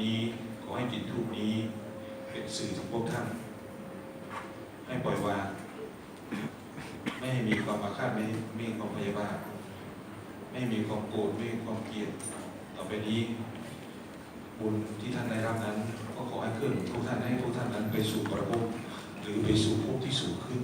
นี้ ขอให้จิตทูปนี้ เป็นสื่อถึงพวกท่าน ให้ปล่อยวางไม่ให้มีความอาฆาตไม่มีความพยาบาทไม่มีความโกรธไม่มีความเกลียดต่อไปนี้บุญที่ท่านได้รับนั้น ก็ขอให้เคลื่อนทุกท่านให้ทุกท่านนั้นไปสู่ประภพหรือไปสู่ภพที่สูงขึ้น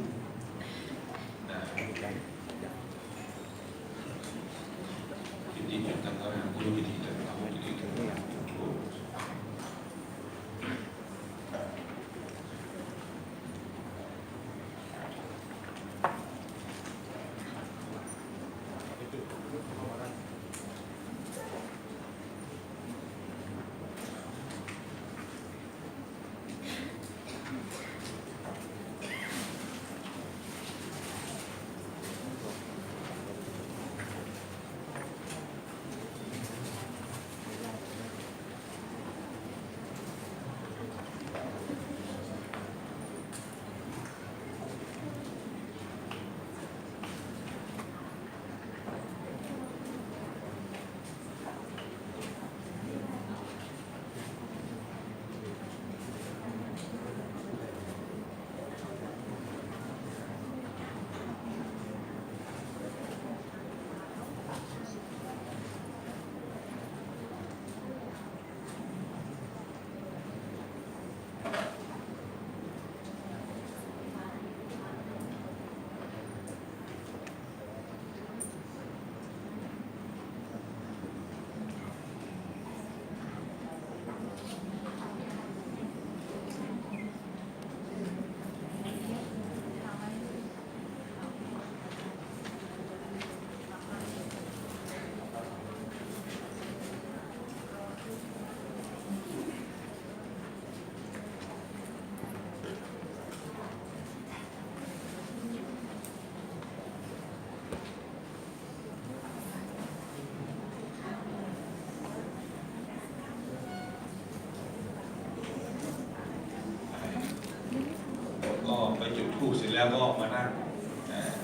แล้วก็มานั่ง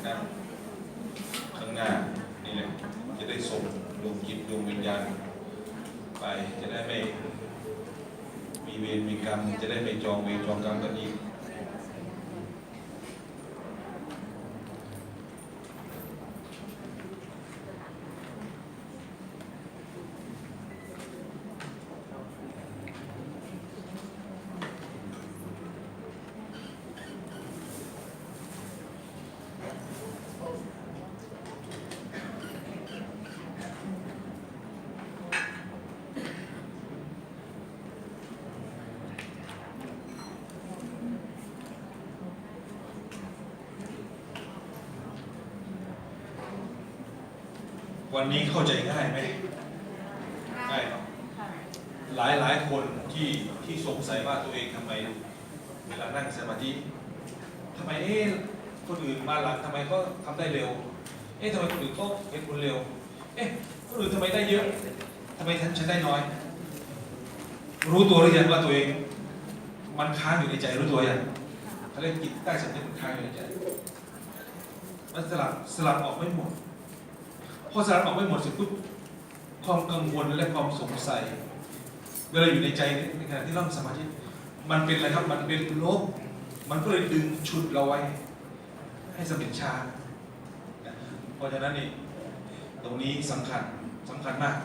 นั่งข้างหน้านี่แหละจะได้ส่งดวงจิตดวงวิญญาณไปจะได้ไม่มีเวรมีกรรมจะได้ไม่จองเวรจองกรรมกันอีก วันนี้เข้าใจง่ายไหมง่ายเนาะหลายหลายคนที่ที่สงสัยว่าตัวเองทำไม เวลานั่งสมาธิทำไมเอ๊ะคนอื่นมาหลังทำไมเขาทำได้เร็ว เอ๊ะทำไมคนอื่นเขาเห็นผลเร็ว เอ๊ะคนอื่นทำไมได้เยอะทำไมฉันฉันได้น้อย รู้ตัวหรือยังว่าตัวเอง มันค้างอยู่ในใจรู้ตัวยังเขาเรียกจิตใต้สำนึกมันค้างอยู่ในใจมันสลับสลับออกไม่หมด พอสลัดออกไม่หมดเสร็จปุ๊บความกังวลและความสงสัย เวลาอยู่ในใจในขณะที่นั่งสมาธิมันเป็นอะไรครับมันเป็นลบ มันก็เลยดึงชุดเราไว้ ให้สำเร็จชาเพราะฉะนั้นนี่ตรงนี้สำคัญสำคัญมาก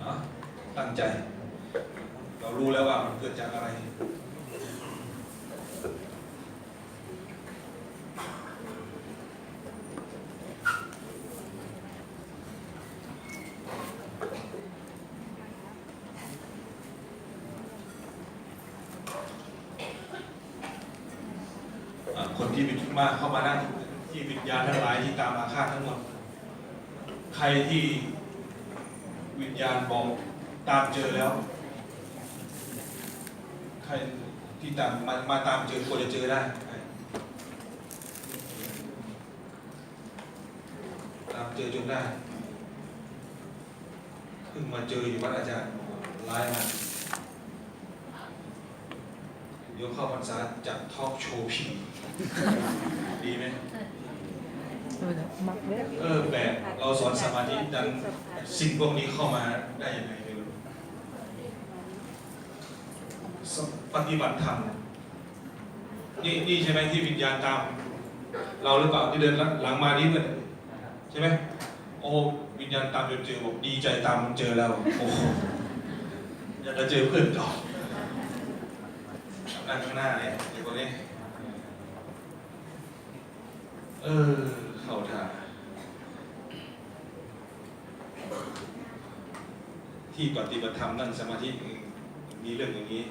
เนาะตั้งใจ เรารู้แล้วว่ามันเกิดจากอะไร อ่าคนที่เป็น มาเข้ามานั่งที่วิญญาณทั้งหลายที่ตามอาฆาตทั้งหมด ใครที่วิญญาณบอกตามเจอแล้ว ใครที่ตามมามาตามเจอควรจะเจอได้ตามเจอจนได้เพิ่งมาเจออยู่วัดอาจารย์ร้ายมาก เดี๋ยวเข้าพรรษาจะทอล์กโชว์ผีดีไหมมักเด้อเออแปลกเราสอนสมาธิดันสิ่งพวกนี้เข้ามาได้ยังไงไม่รู้ปฏิบัติธรรมนี่นี่ใช่ไหมที่วิญญาณตาม เราหรือเปล่าที่เดินหลังมานี้เพื่อนใช่ไหมโอ้วิญญาณตามจนเจอบอกดีใจตามมันเจอแล้วโอ้โหอยากจะเจอเพื่อนเก่านั่งข้างหน้าเนี่ยไอ้คนนี้ เออ เข้าท่าที่ปฏิบัติธรรมนั่งสมาธิมีเรื่องอย่างนี้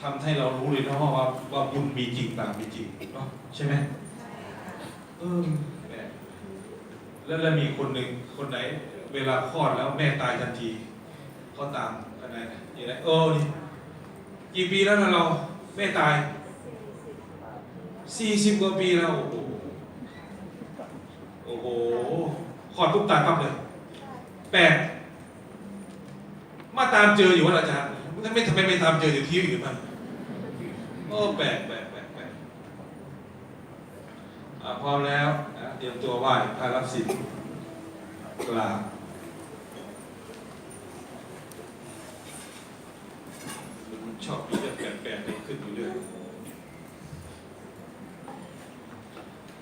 ทำให้เรารู้เลยนะว่าว่าบุญมีจริงบาปมีจริงเนาะใช่ไหมเออแม่แล้วแล้วมีคนหนึ่งคนไหน เวลาคลอดแล้วแม่ตายทันทีเขาตามกันไหนอย่างไรเออนี่ กี่ปีแล้วนะเราแม่ตายสี่สิบกว่าปีแล้ว โอ้โหโอ้โหคลอดปุ๊บตายปั๊บเลยแปลกมาตามเจออยู่ว่าอาจารย์ไม่ทำไมไม่ตามเจออยู่ที่อื่นมันโอ้แปลกแปลกแปลกแปลกพร้อมแล้วนะเตรียมตัวไหว้พระรับสิทธิ์กลางมัน ชอบมีเรื่องแปลกๆเกิดขึ้นอยู่เรื่อย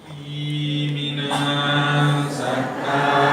อีมินาสักกา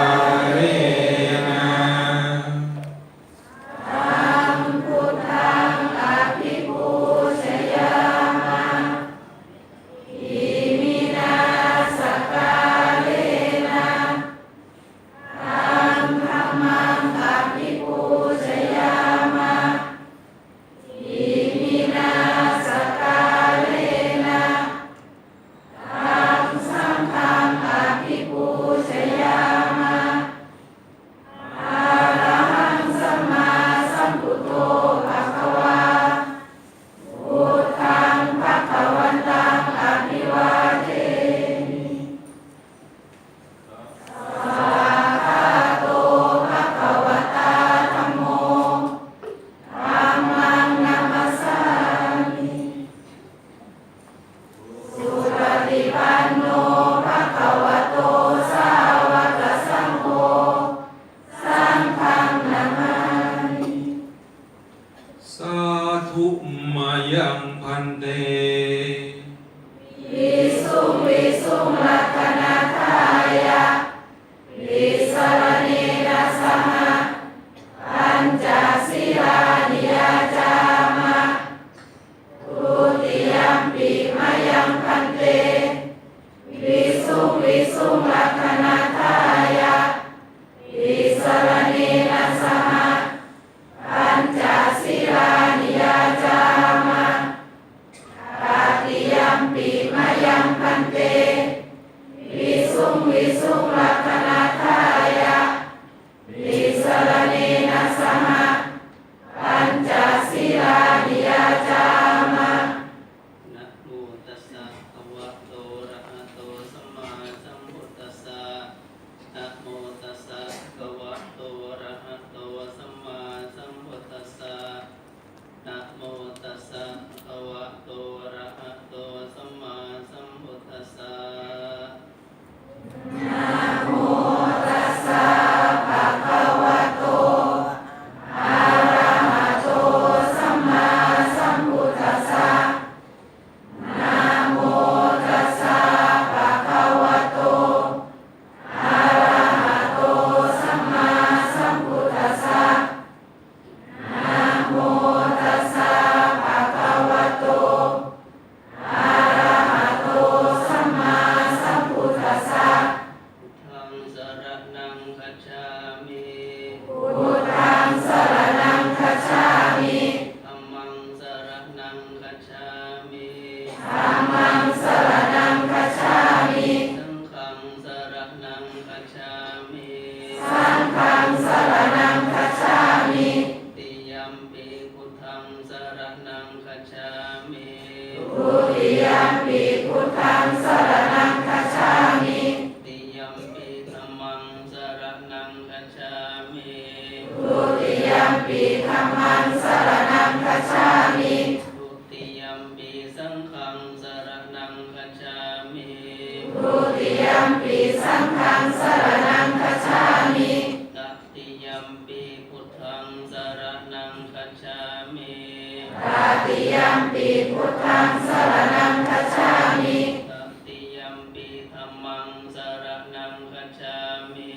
ติยัมปีพุทธังสรณังคัจฉามิตติยัมปีธัมมังสรณังคัจฉามิ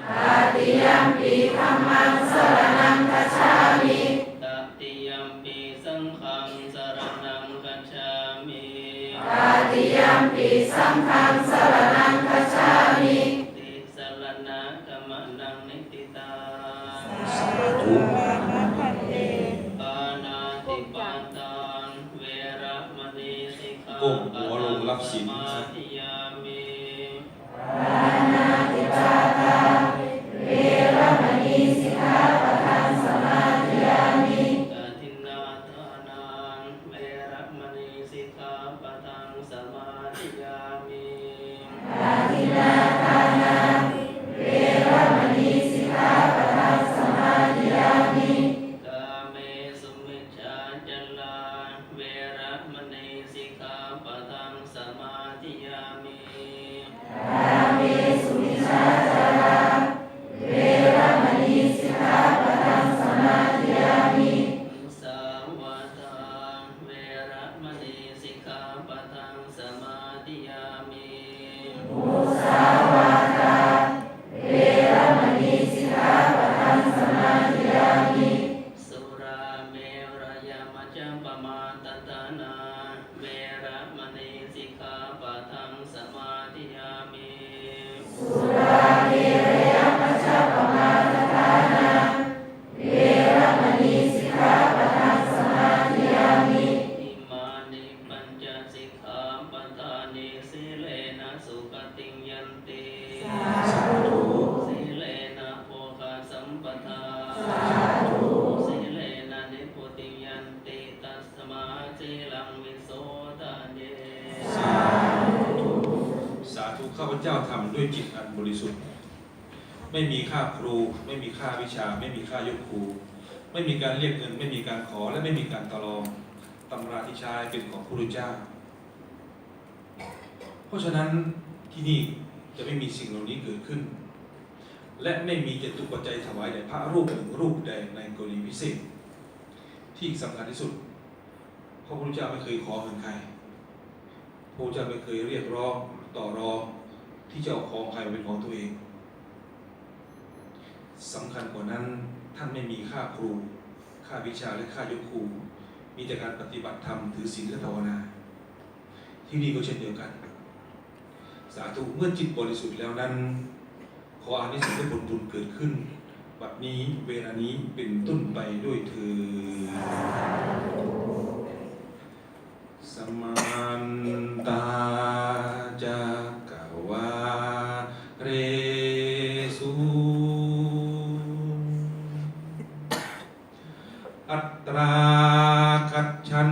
ตติยัมปีธัมมังสรณังคัจฉามิตติยัมปีสังฆังสรณังคัจฉามิตติยัมปีสังฆังสรณังคัจฉามิ การเรียกเงิน ไม่มีการขอและไม่มีการต่อรองตำราที่ใช้เป็นของพระพุทธเจ้า เพราะฉะนั้นที่นี่จะไม่มีสิ่งเหล่านี้เกิดขึ้น และไม่มีจตุปัจจัยถวายแด่พระรูปหนึ่งรูปใดในกรณีพิเศษ ที่สำคัญที่สุดพระพุทธเจ้าไม่เคยขอเงินใครพระเจ้าไม่เคยเรียกร้องต่อรองที่จะเอาของใครมาเป็นของตัวเองสำคัญกว่านั้นท่านไม่มีค่าครู ค่าวิชาและค่ายกครูมีแต่การปฏิบัติธรรมถือศีลและภาวนา ที่นี่ก็เช่นเดียวกัน สาธุเมื่อจิตบริสุทธิ์แล้วนั้น ขออานิสงส์และผลบุญเกิดขึ้น บัดนี้เวลานี้เป็นต้นไปด้วยเธอสมันตาจัก กัจฉัน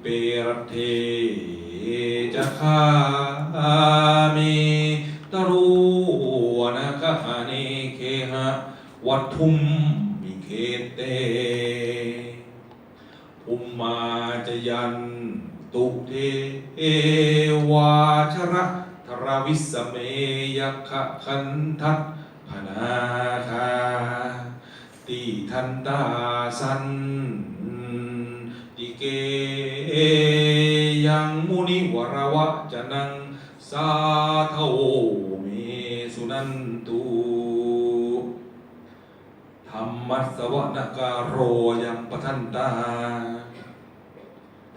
เปรเทจะคาเมตรูวนาคาเนเคหะวัตถุมมิเคเตภูมมาจยันตุเทวาชระทรวิสเมยขะคันทัตพนาคาติทันตาสัน เกยังมุนิวรวะจะนังสาทโวเมสุนันตุธรรมัสสวนการโรยังปทันตา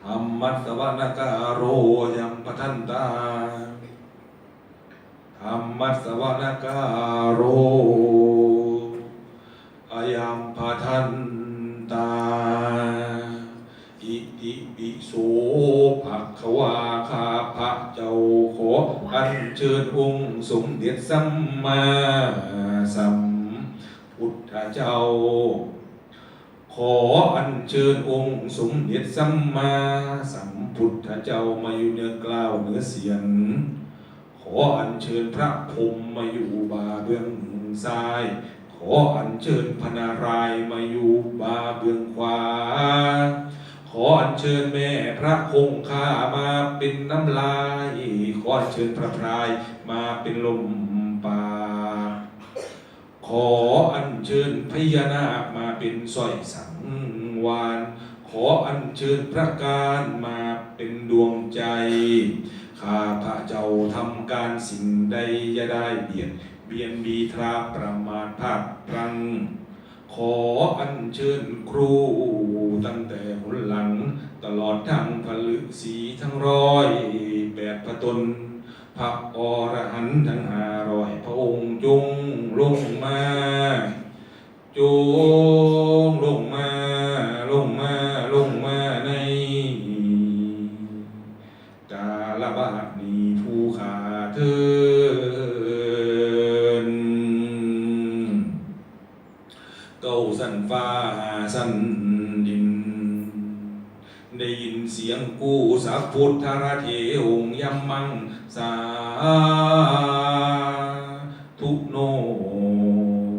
ธรรมัสสวนการโรยังปทันตาธรรมัสสวนการโร สภะคะวาคาพระเจ้าขออัญเชิญองค์สมเด็จสัมมาสัมพุทธเจ้า ขออัญเชิญองค์สมเด็จสัมมาสัมพุทธเจ้ามาอยู่เหนือกล้าวเหนือเสียง ขออัญเชิญพระพรหมมาอยู่บาเบื้องซ้าย ขออัญเชิญพนารายมาอยู่บาเบื้องขวา ขออัญเชิญแม่พระคงคามาเป็นน้ำลาย ขออัญเชิญพระพรายมาเป็นลมปราขออัญเชิญพญานาคมาเป็นสร้อยสังวานขออัญเชิญพระการมาเป็นดวงใจ ข้าพระเจ้าทำการสิ่งใดอย่าได้เบียดเบียนบีทราประมาทพลาดพลัง ขออัญเชิญครูตั้งแต่หนหลัง ตลอดทั้งผลึกสีทั้งร้อยแปดพระตน พระอรหันต์ทั้งห้าร้อยพระองค์จงลงมาจงลง ได้ยินเสียงกูสัพพุทธรเทองยำมังสาทุโน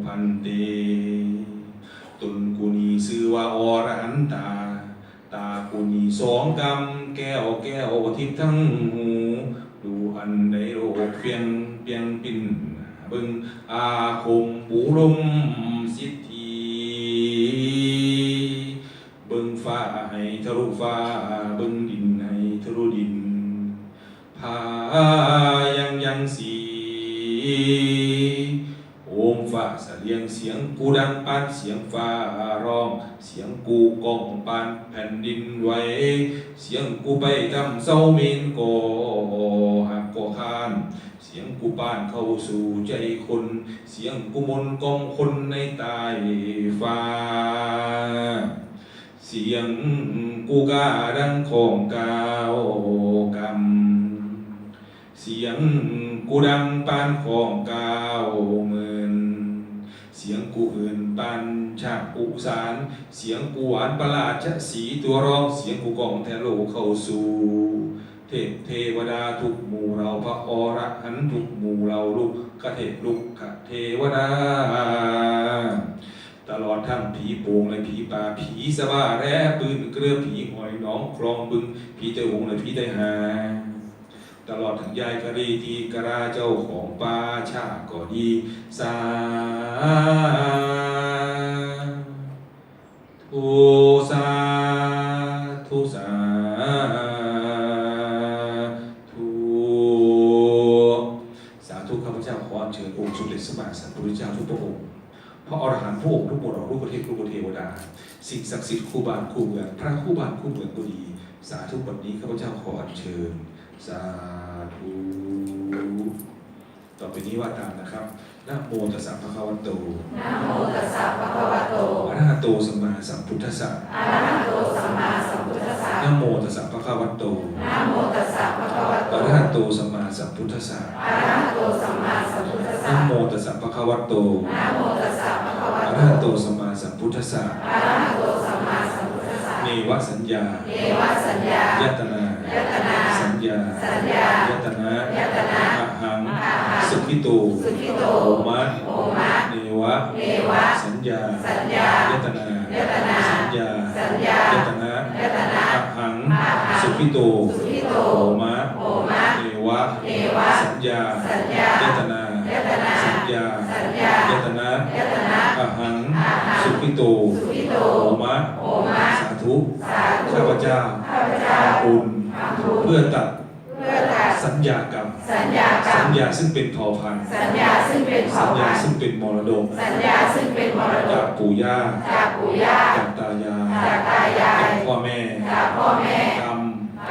พันเต ตุนกุนีชื่อว่าอรหันตา ตากุนีสองกำแก้วแก้วทิพทั้งหู ดูอันใดโลกเพียงเพียงปิ่นบึงอาคมปูลม ดังปานเสียงฟ้าร้อง เสียงกูกองปานแผ่นดินไหว เสียงกูไปทำเศร้าเมนก่อหักก่อคานเสียงกูปานเข้าสู่ใจคน เสียงกูมนกองคนในตายฟ้า เสียงกูกาดังของกาวกำเสียงกูดังปานของกาวหมื่ เสียงกูอื่นปานชาอุสาร เสียงกูหวานประหลาดชะสีตัวร้องเสียงกูกองแทโลเข้าสู่เทพเทวดาทุกหมู่เราพระอรหันทุกหมู่เราลุกกะเทพลุกกะเทวดาตลอดทั้งผีโป่งและผีป่าผีสะบ้าแร่ปืนเกลือผีหอยน้องคลองบึงผีเตยหงและผีเตยหา ตลอดทั้งยายกะรีทีกะราเจ้าของป่าชาก็ดีสาธุสาธุสาธุสาธุข้าพเจ้าขออัญเชิญองค์สมเด็จสมมาสัมพุทธเจ้าทุกพระองค์พระอรหันต์พระองค์ทุกหมดราทุกประเทศทุกปเทวดา สิ่งศักดิ์สิทธิ์คู่บ้านคู่เมืองพระคู่บ้านคู่เมืองก็ดี สาธุวันนี้ข้าพเจ้าขออัญเชิญ สาธุต่อไปนี้ว่าตามนะครับนะโมตัสสะภะคะวะโตนะโมตัสสะภะคะวะโตอะระหะโตสัมมาสัมพุทธัสสะอะระหะโตสัมมาสัมพุทธัสสะนะโมตัสสะภะคะวะโตนะโมตัสสะภะคะวะโตอะระหะโตสัมมาสัมพุทธัสสะอะระหะโตสัมมาสัมพุทธัสสะนะโมตัสสะภะคะวะโตนะโมตัสสะภะคะวะอะโตระหะโตสัมมาสัมพุทธัสสะอะระหะโตสัมมาสัมพุทธัสสะเนวสัญญาเอวะสัญญายตนายตนาสั ญญาสัญญายตนะยตนะอะหังอะหังสุขิโตสุขิโตโอมัสโอมัสเนวะเนวะ สัญญาสัญญายตนายตนาสัญญาสัญญายตนะยตนะอะหังอะหังสุขิโตสุขิโตโอมัสโอมัสเนวะเนวะ สัญญาสัญญายตนายตนาสัญญาสัญญายตนะยตนะอะหังอะหังสุขิโตสุขิโตโอมัสโอมัสสาธุสาธุข้าพเจ้าข้าพเจ้าบุญ ทำบุญเพื่อตัดเพื่อตัดสัญญากรรม สัญญากรรสัม ญญาซึ่งเป็นเผ่าพันธุ์สัญญาซึ่งเป็นสัเผ่าญญาพันซึ่งธุ์เป็นมรดกสัญญาซึ่งเป็นมรดจากกปู่ย่าจากปู่ย่าจากตายายจากตายายจากพ่อแม่จากพ่อแม่ กรรม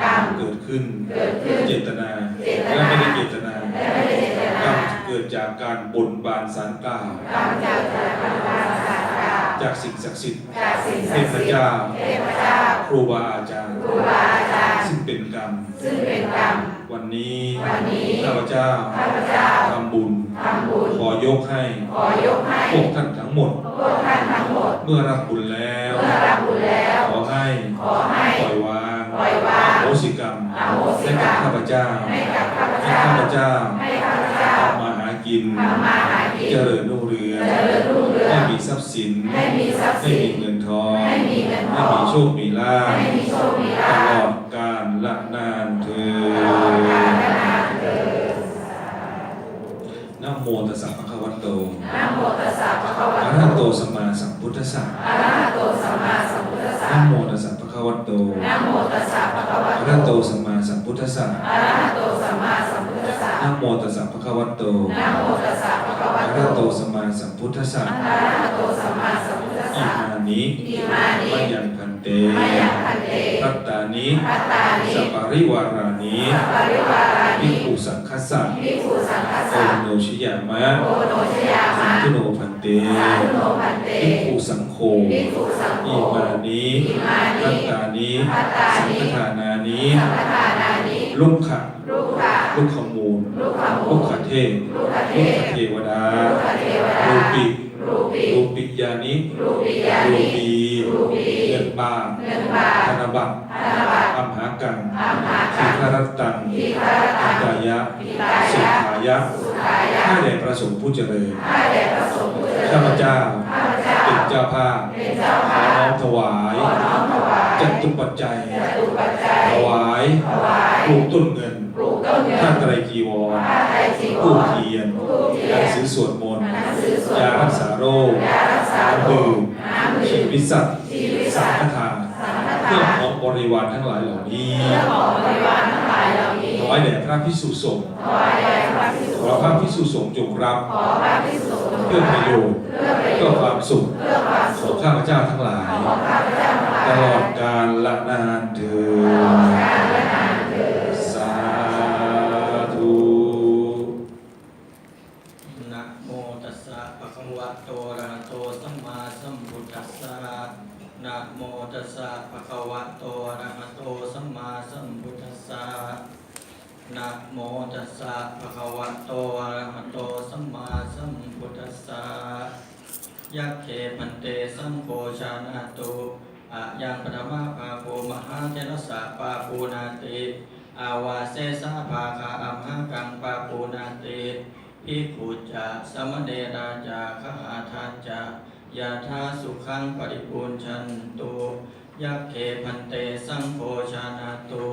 กรรมเกิดขึ้น เกิดขึ้นเจตนาเจตนาและไม่ได้เจตนาและไม่ได้เจตกรนารมเกิดจากการบนบานสารกล่าวกรรมจากจากการสารกล่าวจากสิ่งศักดิ์สิทธิ์จากสิ่งเทศักดิ์พสิทธิ์เจ้า เทพเจ้าครูบาอาจารย์ครูบาอาจารย์ ซึ่งเป็นกรรม ซึ่งเป็นกรรม วันนี้วันนี้ข้าพเจ้าข้าพเจ้าทำบุญทำบุญ ขอยกให้ ขอยกให้ พวกท่านทั้งหมด พวกท่านทั้งหมด เมื่อรับบุญแล้ว เมื่อรับบุญแล้ว ขอให้ ขอให้ ปล่อยวาง ปล่อยวางอโหสิกรรมอโหสิให้กรกับรมข้าพเจ้า ให้กับข้าพให้เจ้าข้าพเจ้าให้ข้าพเจ้าทำมาหากินทำมาหากิน เจริญรุ่งเรืองเจริญรุ่งเรืองให้มีทรัพย์สินให้มีทรัพย์ให้สิมีนเงินทองให้มีเงินทให้องมีโชค มีลาภให้มีโชค มีตลาลภอดกาลละนานเธอตลอดกาลและนานเถิดนะโมตัสสะภะคะวะโตนะโมตัสสะภะคะวะอะโตระหะโตสัมมาสัมพุทธัสสะอะระหะโตสัมมาสัมพุทธัสสะนะโมตัสสะภะคะวะโตนะโมตัสสะภะคะวะอะโตระหะโตสัมมาสัมพุทธัสสะอะระหะโตสัมมาสัมพุทธัสสะนะโมตัสสะภะคะวะโตนะโมตัสสะภะคะวะอะโตระหะโตสัมมาสัมพุทธัสสะอะระหะโตสัมมาสัมพุทธัสอิสะมานิอิมานิมัยังพันเตมายังพันเต พัตตานิพัตตานิสัปปาริวารานิสัพปริวาราภินิกขุสังคัสสะภิกขุสังฆัสโอสะโนชิยามะโอโนชยาสัมะงฆโนพันเตสาธุโนพันเตภิกขุสังโฆภิกขุสังโฆอิมานิอิมานิพัตตานิพัตตาสังนิฆทานานิสังฆทานานิลุกขะลูกขะลุกขมูลลูกขมูลุลกขเทพลูกขเทลุกพขเทวดาลูกขเทวดารูปิรูปิรูปิยานิรูปิยารูนิปี รูปีเงินบาทเงินบาทธนบัตรธนบัตรอัมหากังอัมหาทีกังฆรัตตังทีฆารตังกายะปิตาสุยะขายะสุขายะข้าแด่พระสงฆ์ผู้เจริญข้าแด่พระสงฆ์ผู้เจริญข้าพเจ้าข้าพเจ้าเป็นเจ้าภาพเป็นเจ้าขอภาพน้อมถวายขอน้อมถวายจตุปัจจัยจตุปัจจัยถวายถวายปลูกต้นเงินปลูกต้นเงินผ้าไตรจีวรผ้าไตรจีวผู้รเทียนธูปเทียหนันงสือสวดมนต์หนังสือสวดยามรักนต์ษาโรคยารักษาโรดื่คมน้ำดื่ชี มวิตสัตว์ชีวิตสัสังตฆว์ทานสังฆเพื่อทานของบริวารทั้งหลายเหล่านี้เพื่อของบริวารทั้งหลายเหล่านี้ถวายแด่พระพิสุสงฆ์ถวายแด่พระภิกษุขอพระพิสุสงฆ์จงรับขอพระภิกษุจงเพื่อประโยชน์เพื่อประโยเพื่อชน์ความสุขเพื่อความขสุองขข้าพเจ้าทั้งหลายของข้าพเจ้าทั้งหลายตลอดกาลละนานเถิตลอด ตัสสะภะคะวะโตอะระหะโตสัมมาสัมพุทธัสสะยัคเขพันเตสัมโพชานาตุอะยังปฐมาภาโภมหาเทรสสะปาปูนาติอาวาเสสะภาคาอัมหากังปาปูนาติภิกขุจะสมเนราจาคหาทาจะยาทาสุขังปริปูญชันตุยักเขพันเตสังโฆชานาตุ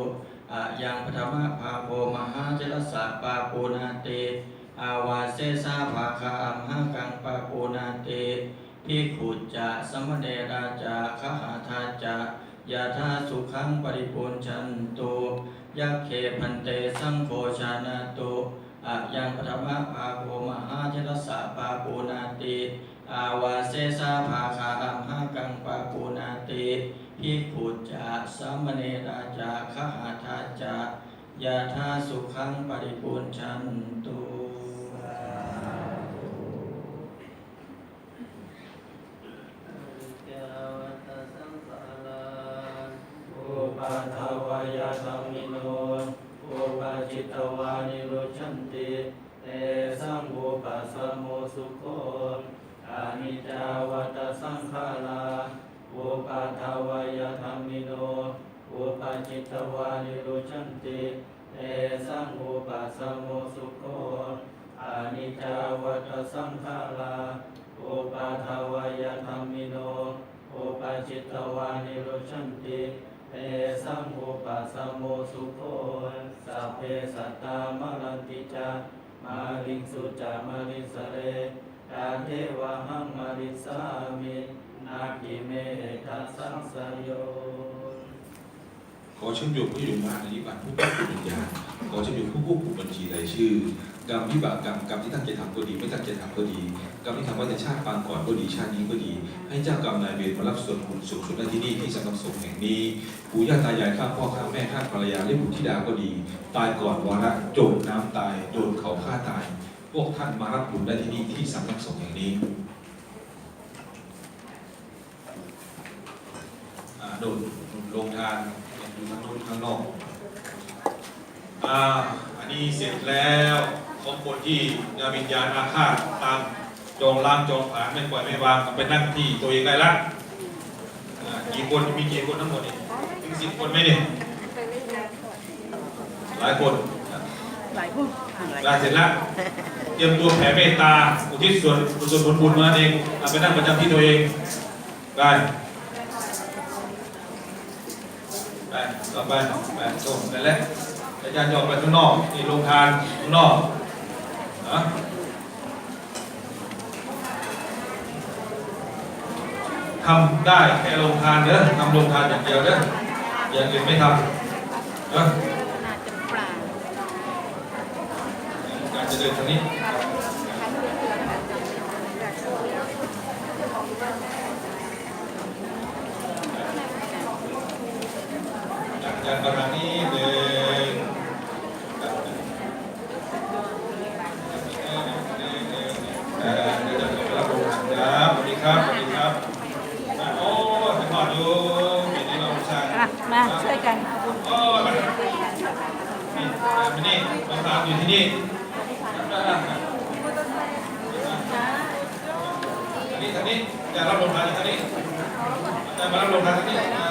อะยังปฐมภาโภมหาเจลสะปาปูนาเต อาวาเสสาภาคาอัมหากังปาปูนาเติภิขุจะสมเนราจาคหาทาจะยาทาสุขังปริปูญชันตุยักเขพันเตสังโฆชานาตุอะยังปฐมภาโภมหาเจตสะปาปูนาเต อาวาเสสาภาคาอัมหากังปาปูนาเต ภิกขุจะสามเณราจาคหาทาจะยาทาสุขังปริปูญชันตุอุปาทวายธรรมิโนอุปาจิตวานิโรชันติเตสังอุปัสสโมสุโคอานิจจาวัตสังขารา อุปาทวายธรรมิโน อุปาจิตวานิโรชันติเตสังอุปัสสโมสุโคอานิจจาวัตสังขาราอุปาทวายธรรมิโน อุปาจิตวานิโรชันติเตสัมอุปัสสโมสุโคสัพเพสัตตามรันติจามาริงสุจามาริสเรกาเทวะหังมาริสามิาคิเมทัสสังสยโย ขอเชื่อมโยงผู้อยู่งานในนิบัติผู้ควบคุมวิญญาณขอเชื่อมโยงผู้ควบคุมบัญชีรายชื่อกรรมวิบากกรรมกรรมที่ตั้งใจทำก็ดี ไม่ตั้งใจทำก็ดีกรรมที่ทำไว้ในชาติปางก่อนก็ดีชาตินี้ก็ดี ให้เจ้ากรรมนายเวรมารับส่วนบุญสูงสุดได้ที่นี่ที่สำนักสงฆ์แห่งนี้ปู่ย่าตายายข้าพ่อข้าแม่ข้าภรรยาและบุตรธิดาก็ดี ตายก่อนวาระจมน้ำตายโดนเขาฆ่าตาย พวกท่านมารับบุญได้ที่นี่ที่สำนักสงฆ์แห่งนี้ โดนโรงทานอยู่ทางโน้นข้างนอกอ่าอันนี้เสร็จแล้วของคนที่ดวงวิญญาณอาฆาตตามจองล้างจองผลาญไม่ปล่อยไม่วางก็ไปนั่งที่ตัวเองได้ละอ่ากี่คนมีกี่คนทั้งหมดนี่ถึงสิบคนไหมเนี่ยหลายคนนะหลายคนได้เสร็จแล้วเตรียมตัวแผ่เมตตาอุทิศส่วนส่วนผลบุญมาเองเอาไปนั่งประจำที่ตัวเองได้ ไปต่อไปไปส่งไปแล้วอาจารย์จะออกไปข้างนอกนี่โรงทานข้างนอกนะทำได้แค่โรงทานเด้อทำโรงทานอย่างเดียวเด้ออย่างอื่นไม่ทำเด้อะการจะเดินทางนี้ จากจากทางนี้เดินเอ่อเดี๋ยวจะไปรับรู้ครับสวัสดีครับสวัสดีครับอะโอ้ยขอดูปีนี้เราชา อะมาช่วยกัน โอ้ยมานี่มานี่มาตาม อยู่ที่นี่ทางนี้ทางนี้จะรับลงทานทางนี้จะมารับลงทานทางนี้อ่า